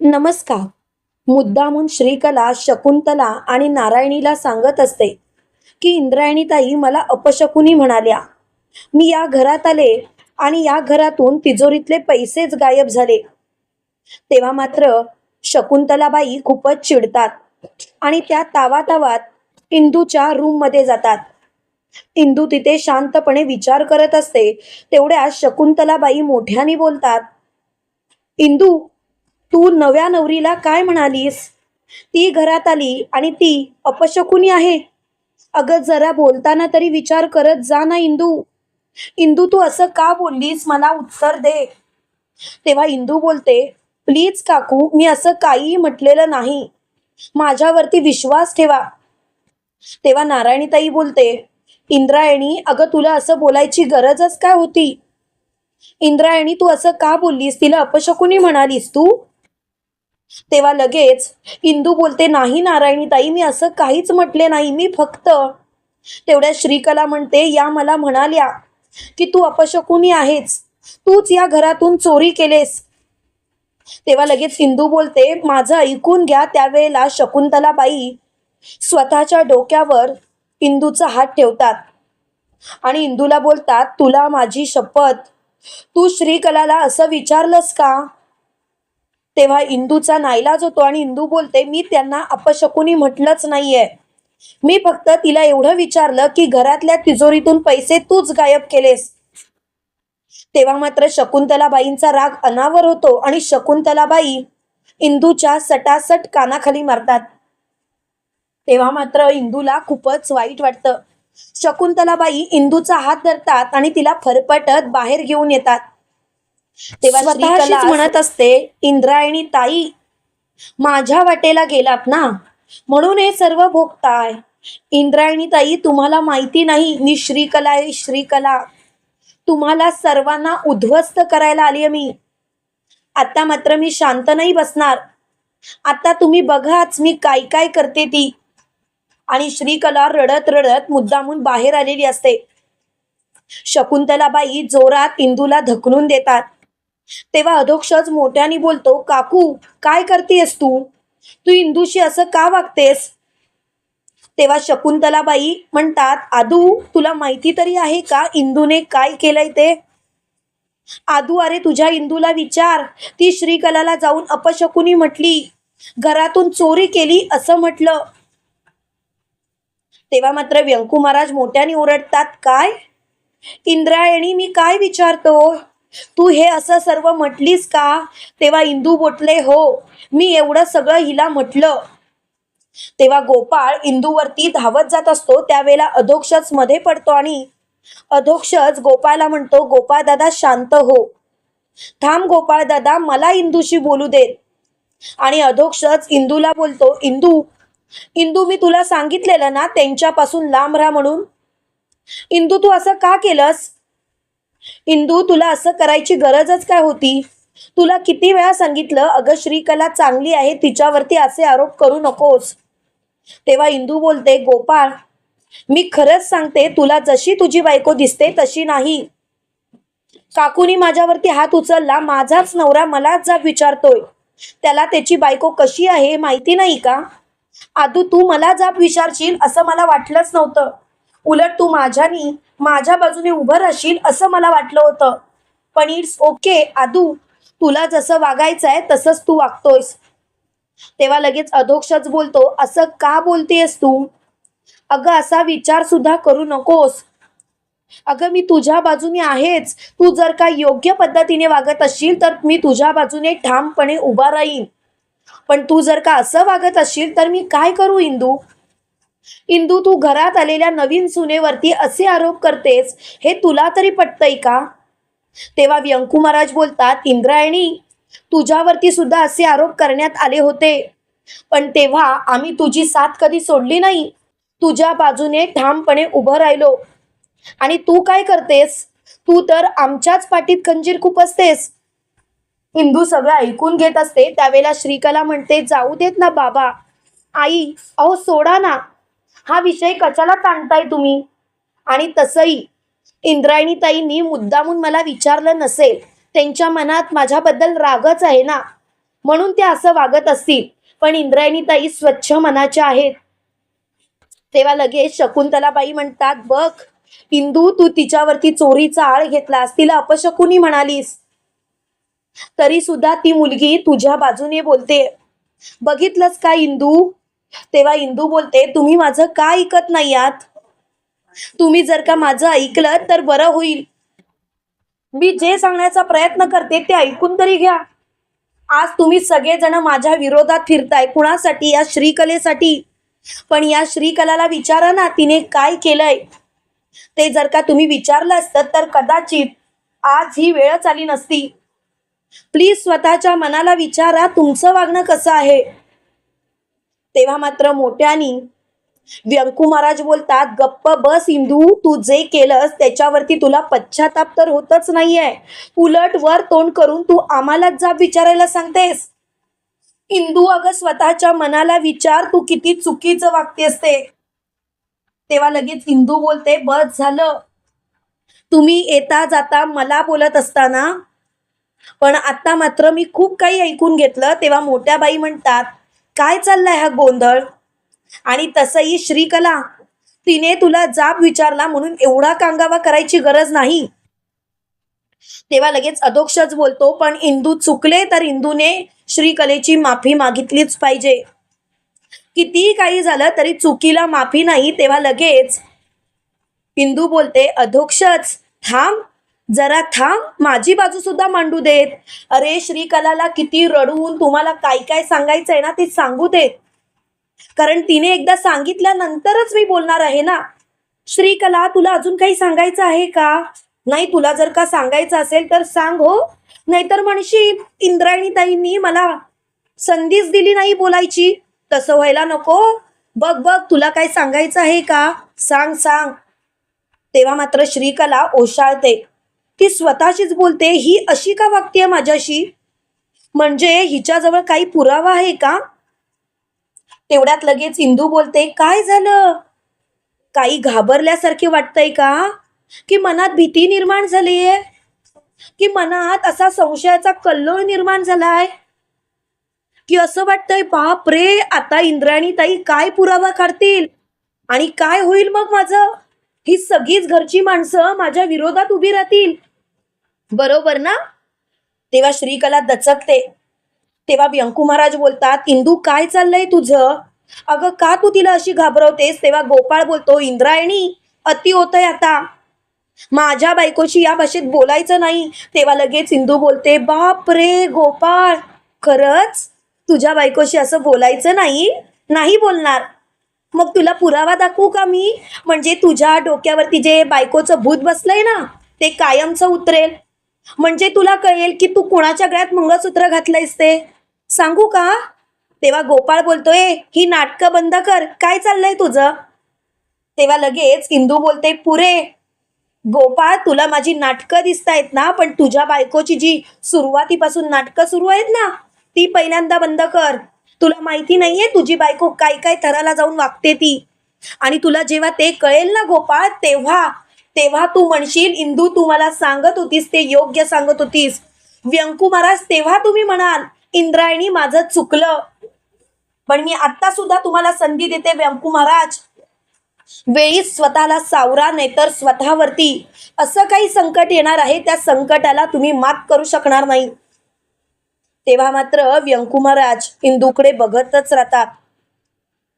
नमस्कार. मुद्दामून श्रीकला शकुंतला आणि नारायणीला सांगत असते की इंद्रायणीताई मला अपशकुनी म्हणाल्या. मी या घरात आले आणि या घरातून तिजोरीतले पैसेच गायब झाले. तेव्हा मात्र शकुंतलाबाई खूपच चिडतात आणि त्या तावातावात इंदूच्या रूममध्ये जातात. इंदू तिथे शांतपणे विचार करत असते तेवढ्या शकुंतलाबाई मोठ्याने बोलतात इंदू तू नव्या नवरीला काय म्हणालीस? ती घरात आली आणि ती अपशकुनी आहे. अगं जरा बोलताना तरी विचार करत जा ना इंदू. इंदू तू असं का बोललीस? मला उत्तर दे. तेव्हा इंदू बोलते प्लीज काकू मी असं काहीही म्हटलेलं नाही. माझ्यावरती विश्वास ठेवा. तेव्हा नारायणीताई बोलते इंद्रायणी अगं तुला असं बोलायची गरजच काय होती? इंद्रायणी तू असं का बोललीस? तिला अपशकुनी म्हणालीस तू? तेव्हा लगेच इंदू बोलते नाही नारायणी ताई मी असं काहीच म्हटले नाही मी फक्त तेवढ्या श्रीकला म्हणते या मला म्हणाल्या की तू अपशकुनी आहेस. तूच या घरातून चोरी केलेस. तेव्हा लगेच इंदू बोलते माझं ऐकून घ्या त्यावेळेला शकुंतलाबाई स्वतःच्या डोक्यावर इंदूचा हात ठेवतात आणि इंदूला बोलतात तुला माझी शपथ. तू श्रीकलाला असं विचारलंस का? तेव्हा इंदूचा नाईलाज होतो आणि इंदू बोलते मी त्यांना अपशकुनी म्हटलंच नाहीये. मी फक्त तिला एवढं विचारलं की घरातल्या तिजोरीतून पैसे तूच गायब केलेस. तेव्हा मात्र शकुंतलाबाईंचा राग अनावर होतो आणि शकुंतलाबाई इंदूच्या सटासट कानाखाली मारतात. तेव्हा मात्र इंदूला खूपच वाईट वाटतं. शकुंतलाबाई इंदूचा हात धरतात आणि तिला फरफटत बाहेर घेऊन येतात. तेव्हा म्हणत असते इंद्रायणी ताई माझ्या वाटेला गेलात ना? म्हणून हे सर्व भोगताय. इंद्रायणी ताई तुम्हाला माहिती नाही मी श्रीकला आहे श्रीकला. तुम्हाला सर्वांना उद्ध्वस्त करायला आली मी. आता मात्र मी शांत नाही बसणार. आता तुम्ही बघाच मी काय काय करते ती. आणि श्रीकला रडत रडत मुद्दामून बाहेर आलेली असते. शकुंतलाबाई जोरात इंदूला धकलून देतात. तेव्हा अधोक्षज मोठ्याने बोलतो काकू काय करतेस तू? तू इंदूशी असं का वागतेस? तेव्हा शकुंतलाबाई म्हणतात आदू तुला माहिती तरी आहे का इंदूने काय केलंय ते? आदू अरे तुझ्या इंदूला विचार. ती श्रीकलाला जाऊन अपशकुनी म्हटली घरातून चोरी केली असं म्हटलं. तेव्हा मात्र व्यंकू महाराज मोठ्याने ओरडतात काय? इंद्रायणी मी काय विचारतो? तू हे असं सर्व म्हटलीस का? तेव्हा इंदू बोटले हो मी एवढं सगळं हिला म्हटलं. तेव्हा गोपाळ इंदूवरती धावत जात असतो त्यावेळेला अधोक्षच मध्ये पडतो आणि अधोक्षच गोपाळला म्हणतो गोपाळ दादा शांत हो. थांब गोपाळ दादा मला इंदूशी बोलू देत आणि अधोक्षच इंदूला बोलतो इंदू इंदू मी तुला सांगितलेलं ना त्यांच्यापासून लांब राहा म्हणून. इंदू तू असं का केलंस? इंदू तुला असं करायची गरजच काय होती? तुला किती वेळा सांगितलं अगं श्रीकला चांगली आहे तिच्यावरती असे आरोप करू नकोस. तेव्हा इंदू बोलते गोपाळ मी खरंच सांगते तुला जशी तुझी बायको दिसते तशी नाही. काकूनी माझ्यावरती हात उचलला माझाच नवरा मलाच जाब विचारतोय. त्याला त्याची बायको कशी आहे माहिती नाही का? आदू तू मला जाब विचारशील असं मला वाटलंच नव्हतं. उलट तू माझ्यानी माझ्या बाजूने उभं राहशील असं मला वाटलं होतं. पण इट्स ओके आदू. तुला जसं वागायचं आहे तसंच तू वागतोयस. तेव्हा लगेच अधोक्षच बोलतो असं का बोलतेस तू? अगं असा विचार सुद्धा करू नकोस. अगं मी तुझ्या बाजूने आहेच. तू जर का योग्य पद्धतीने वागत असशील तर मी तुझ्या बाजूने ठामपणे उभा राहीन. पण तू जर का असं वागत असशील तर मी काय करू इंदू? इंदू तू घरात आलेल्या नवीन सुनेवरती असे आरोप करतेस हे तुला तरी पटतंय का? तेव्हा व्यंकू महाराज बोलतात इंद्रायणी तुझ्यावरती सुद्धा असे आरोप करण्यात आले होते. पण तेव्हा आम्ही तुझी साथ कधी सोडली नाही. तुझ्या बाजूने ठामपणे उभं राहिलो. आणि तू काय करतेस? तू तर आमच्याच पाठीत खंजीर खुपसतेस इंदू सगळं ऐकून घेत असते त्यावेळेला श्रीकला म्हणते जाऊ देत ना बाबा. आई अहो सोडा ना. हा विषय कशाला ताणताय तुम्ही? आणि तसंही इंद्रायणीताईंनी मुद्दामून मला विचारलं नसेल त्यांच्या मनात माझ्याबद्दल रागच आहे ना? म्हणून त्या असं वागत असतील. पण इंद्रायणीताई स्वच्छ मनाच्या आहेत. तेव्हा लगेच शकुंतलाबाई म्हणतात बघ इंदू तू तिच्यावरती चोरीचा आळ घेतलास तिला अपशकुनी म्हणालीस. तरी सुद्धा ती मुलगी तुझ्या बाजूने बोलते. बघितलंस का इंदू? तेव्हा इंदू बोलते तुम्ही माझं का ऐकत नाही आहात? तुम्ही जर का माझं ऐकलं तर बरं होईल. मी जे सांगण्याचा प्रयत्न करते ते ऐकून तरी घ्या. आज तुम्ही सगळेजण माझ्या विरोधात फिरताय कुणासाठी? या श्रीकलेसाठी. पण या श्रीकलाला विचारा ना तिने काय केलंय. ते जर का तुम्ही विचारलं असतं तर कदाचित आज ही वेळच आली नसती. प्लीज स्वतःच्या मनाला विचारा तुमचं वागणं कसं आहे? तेव्हा मात्र मोठ्यानी व्यंकू महाराज बोलतात गप्प बस हिंदू तू जे केलंस त्याच्यावरती तुला पश्चाताप तर होतच नाहीये. उलट वर तोंड करून तू आम्हालाच जाब विचारायला सांगतेस. हिंदू अगं स्वतःच्या मनाला विचार तू किती चुकीचं वागतेस ते. तेव्हा लगेच हिंदू बोलते बस झालं. तुम्ही येता जाता मला बोलत असताना पण आता मात्र मी खूप काही ऐकून घेतलं. तेव्हा मोठ्या बाई म्हणतात काय चाललाय हा गोंधळ? आणि तसंही श्रीकला तिने तुला जाब विचारला म्हणून एवढा कांगावा करायची गरज नाही. तेव्हा लगेच अधोक्षच बोलतो पण इंदू चुकले तर इंदूने श्रीकलेची माफी मागितलीच पाहिजे. कितीही काही झालं तरी चुकीला माफी नाही. तेव्हा लगेच इंदू बोलते अधोक्षच थांब. जरा थांब माझी बाजू सुद्धा मांडू देत. अरे श्रीकलाला किती रडवून तुम्हाला काय काय सांगायचंय ना ते सांगू देत. कारण तिने एकदा सांगितल्यानंतरच मी बोलणार आहे ना. श्रीकला तुला अजून काही सांगायचं आहे का? नाही तुला जर का सांगायचं असेल तर सांग हो. नाहीतर म्हणशी इंद्रायणी ताईंनी मला संधीच दिली नाही बोलायची. तसं व्हायला नको. बघ बघ तुला काय सांगायचं आहे का? सांग सांग. तेव्हा मात्र श्रीकला ओशाळते. ती स्वतःशीच बोलते. ही अशी का वागते माझ्याशी? म्हणजे हिच्याजवळ काही पुरावा आहे का? तेवढ्यात लगेच इंदू बोलते काय झालं? काही घाबरल्यासारखे वाटतंय का? की मनात भीती निर्माण झालीये? की मनात असा संशयाचा कल्लोळ निर्माण झालाय? की असं वाटतंय बाप रे आता इंद्राणी ताई काय पुरावा काढतील? आणि काय होईल मग माझं? ही सगळीच घरची माणसं माझ्या विरोधात उभी राहतील. बरोबर ना? तेव्हा श्रीकला दचकते. तेव्हा व्यंकू महाराज बोलतात इंदू काय चाललंय तुझं? अगं का तू तिला अशी घाबरवतेस? तेव्हा गोपाळ बोलतो इंद्रायणी अति होतंय आता. माझ्या बायकोशी या भाषेत बोलायचं नाही. तेव्हा लगेच इंदू बोलते बाप रे गोपाळ खरंच? तुझ्या बायकोशी असं बोलायचं नाही? नाही बोलणार. मग तुला पुरावा दाखवू का मी? म्हणजे तुझ्या डोक्यावरती जे बायकोचं भूत बसलंय ना ते कायमचं उतरेल. म्हणजे तुला कळेल की तू कुणाच्या गळ्यात मंगळसूत्र घातलंयस ते? सांगू का? तेव्हा गोपाळ बोलतोय ही नाटकं बंद कर. काय चाललंय तुझं? तेव्हा लगेच इंदू बोलते पुरे गोपाळ तुला माझी नाटकं दिसतायत ना पण तुझ्या बायकोची जी सुरुवातीपासून नाटकं सुरू आहेत ना ती पहिल्यांदा बंद कर. तुला माहिती नाहीये तुझी बायको काय काय थराला जाऊन वागते ती. आणि तुला जेव्हा ते कळेल ना गोपाळ तेव्हा तेव्हा तू म्हणशील इंदू तू मला सांगत होतीस ते योग्य सांगत होतीस. व्यंकू महाराज तेव्हा तुम्ही म्हणाल इंद्रायणी माझं चुकलं. पण मी आता सुद्धा तुम्हाला संधी देते व्यंकू महाराज. वेळी स्वतःला सावरा नाहीतर स्वतःवरती. असं काही संकट येणार आहे त्या संकटाला तुम्ही मात करू शकणार नाही. तेव्हा मात्र व्यंकू महाराज इंदूकडे बघतच राहतात.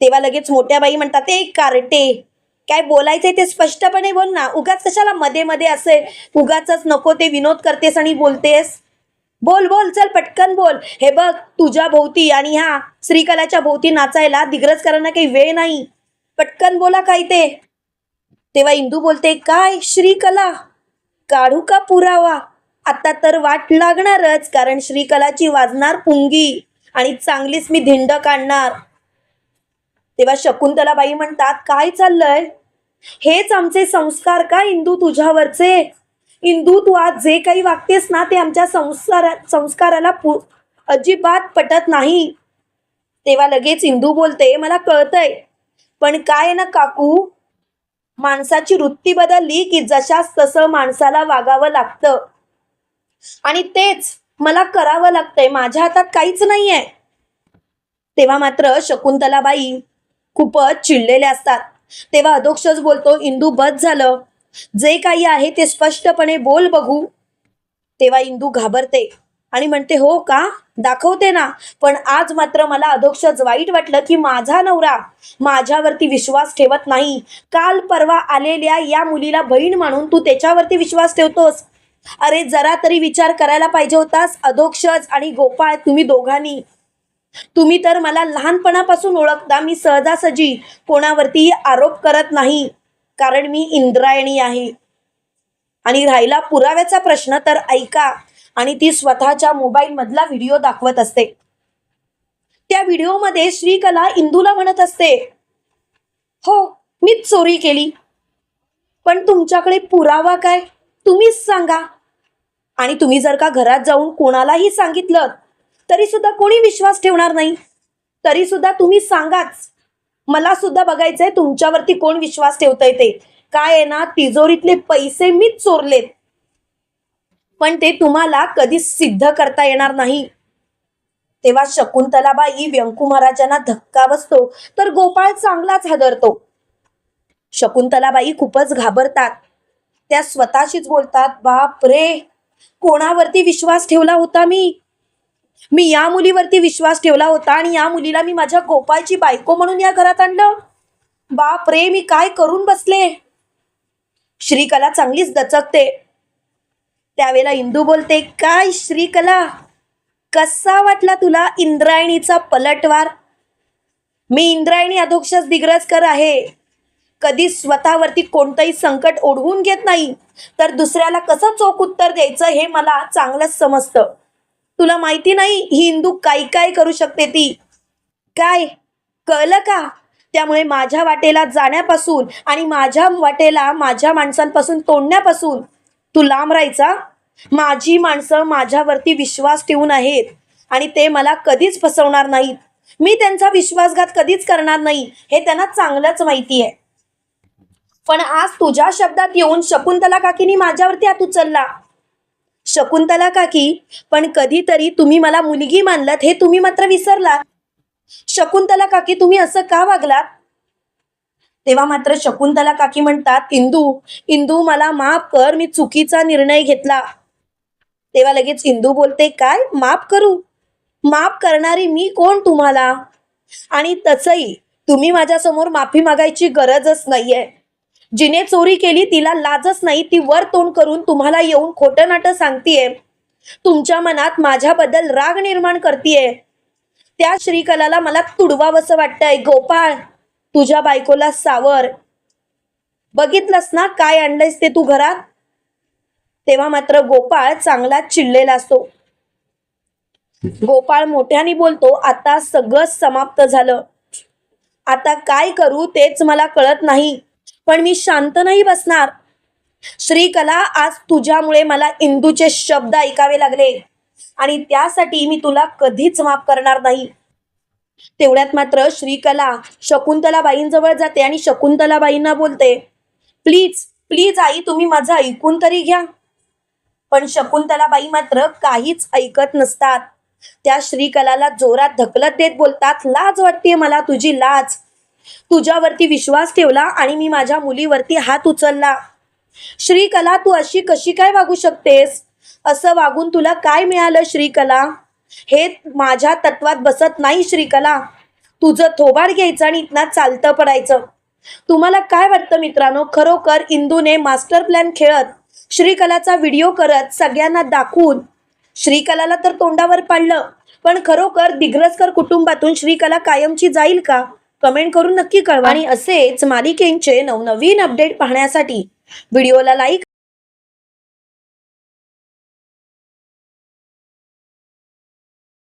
तेव्हा लगेच मोठ्या बाई म्हणतात ते कार्टे काय बोलायचंय ते स्पष्टपणे बोल ना. उगाच कशाला मध्ये मध्ये असेल? उगाच नको ते विनोद करतेस आणि बोलतेस. बोल बोल चल पटकन बोल. हे बघ तुझ्या भोवती आणि ह्या श्रीकलाच्या भोवती नाचायला दिग्रजकरांना काही वेळ नाही. पटकन बोला काय ते. तेव्हा इंदू बोलते काय श्रीकला? काढू का पुरावा? आता तर वाट लागणारच कारण श्रीकलाची वाजणार पुंगी आणि चांगलीच मी धिंड काढणार. तेव्हा शकुंतलाबाई म्हणतात काय चाललंय? हेच आमचे संस्कार का इंदू तुझ्यावरचे? इंदू तू आज जे काही वागतेस ना ते आमच्या संस्कारा संस्काराला पु अजिबात पटत नाही. तेव्हा लगेच इंदू बोलते मला कळतंय. पण काय ना काकू? माणसाची वृत्ती बदलली की जशास तसं माणसाला वागावं लागतं. आणि तेच मला करावं लागतंय. माझ्या हातात काहीच नाहीये. तेव्हा मात्र शकुंतलाबाई खूपच चिडलेल्या असतात. तेव्हा अधोक्षच बोलतो इंदू बस झालं. जे काही आहे ते स्पष्टपणे बोल बघू. तेव्हा इंदू घाबरते आणि म्हणते हो का? दाखवते ना. पण आज मात्र मला अधोक्षच वाईट वाटलं की माझा नवरा माझ्यावरती विश्वास ठेवत नाही. काल परवा आलेल्या या मुलीला बहीण म्हणून तू त्याच्यावरती विश्वास ठेवतोस. अरे जरा तरी विचार करायला पाहिजे होतास अधोक्षज आणि गोपाळ तुम्ही दोघांनी. तुम्ही तर मला लहानपणापासून ओळखता मी सहजासहजी कोणावरतीही आरोप करत नाही कारण मी इंद्रायणी आहे. आणि राहिला पुराव्याचा प्रश्न तर ऐका आणि ती स्वतःच्या मोबाईल मधला व्हिडिओ दाखवत असते. त्या व्हिडिओमध्ये श्रीकला इंदूला म्हणत असते हो मीच चोरी केली. पण तुमच्याकडे पुरावा काय? तुम्हीच सांगा. आणि तुम्ही जर का घरात जाऊन कोणालाही सांगितलं तरी सुद्धा कोणी विश्वास ठेवणार नाही. तरी सुद्धा तुम्ही सांगाच. मला सुद्धा बघायचंय तुमच्यावरती कोण विश्वास ठेवता ते. काय आहे ना तिजोरीतले पैसे मीच चोरलेत. पण ते तुम्हाला कधीच सिद्ध करता येणार नाही. तेव्हा शकुंतलाबाई व्यंकू महाराजांना धक्का बसतो तर गोपाळ चांगलाच हादरतो. शकुंतलाबाई खूपच घाबरतात. त्या स्वतःशीच बोलतात बाप रे कोणावरती विश्वास ठेवला होता मी? मी या मुलीवरती विश्वास ठेवला होता आणि या मुलीला मी माझ्या गोपाळची बायको म्हणून या घरात आणलं. बाप रे मी काय करून बसले? श्रीकला चांगलीच दचकते. त्यावेळेला इंदू बोलते काय श्रीकला कसा वाटला तुला इंद्रायणीचा पलटवार? मी इंद्रायणी अधोक्षस दिग्रजकर आहे. कधी स्वतःवरती कोणतंही संकट ओढवून घेत नाही. तर दुसऱ्याला कसं चोख उत्तर द्यायचं हे मला चांगलंच समजतं. तुला माहिती नाही ही हिंदू काय काय करू शकते ती? काय? कळलं का? त्यामुळे माझ्या वाटेला जाण्यापासून आणि माझ्या वाटेला माझ्या माणसांपासून तोडण्यापासून तू लांब राहायचा? माझी माणसं माझ्यावरती विश्वास ठेवून आहेत आणि ते मला कधीच फसवणार नाहीत. मी त्यांचा विश्वासघात कधीच करणार नाही हे त्यांना चांगलंच माहिती आहे. पण आज तुझ्या शब्दात येऊन शकुंतला काकीनी माझ्यावरती हात उचलला. शकुंतला काकी पण कधीतरी तुम्ही मला मुलगी मानलात हे तुम्ही मात्र विसरलात. शकुंतला काकी तुम्ही असं का वागलात? तेव्हा मात्र शकुंतला काकी म्हणतात इंदू इंदू मला माफ कर मी चुकीचा निर्णय घेतला. तेव्हा लगेच इंदू बोलते काय? माफ करू? माफ करणारी मी कोण तुम्हाला? आणि तसही तुम्ही माझ्यासमोर माफी मागायची गरजच नाहीये. जिने चोरी केली तिला लाजच नाही ती वर तोंड करून तुम्हाला येऊन खोटं नाटं सांगतीये. तुमच्या मनात माझ्याबद्दल राग निर्माण करतीये. त्या श्रीकलाला मला तुडवावंसं वाटतंय. गोपाळ तुझ्या बायकोला सावर. बघितलंस ना काय आणलंयस ते तू घरात? तेव्हा मात्र गोपाळ चांगला चिडलेला असतो. गोपाळ मोठ्याने बोलतो आता सगळं समाप्त झालं. आता काय करू तेच मला कळत नाही. पण मी शांत नाही बसणार. श्रीकला आज तुझ्यामुळे मला इंदूचे शब्द ऐकावे लागले. आणि त्यासाठी मी तुला कधीच माफ करणार नाही. तेवढ्यात मात्र श्रीकला शकुंतलाबाईंजवळ जाते आणि शकुंतलाबाईंना बोलते प्लीज प्लीज आई तुम्ही माझं ऐकून तरी घ्या. पण शकुंतलाबाई मात्र काहीच ऐकत नसतात. त्या श्रीकलाला जोरात धकलत देत बोलतात लाज वाटते मला तुझी लाज. तुझ्यावरती विश्वास ठेवला आणि मी माझ्या मुलीवरती हात उचलला. श्रीकला तू अशी कशी काय वागू शकतेस? असं वागून तुला काय मिळालं श्रीकला? हे माझ्या तत्वात बसत नाही श्रीकला. तुझं थोबाड घ्यायचं आणि इथना चालतं पडायचं. तुम्हाला काय वाटतं मित्रांनो? खरोखर इंदूने मास्टर प्लॅन खेळत श्रीकलाचा व्हिडिओ करत सगळ्यांना दाखवून श्रीकलाला तर तोंडावर पाडलं. पण खरोखर दिग्रसकर कुटुंबातून श्रीकला कायमची जाईल का? कमेंट करून नक्की कळवा. आणि असेच मालिकेंचे नवनवीन अपडेट पाहण्यासाठी व्हिडिओला लाईक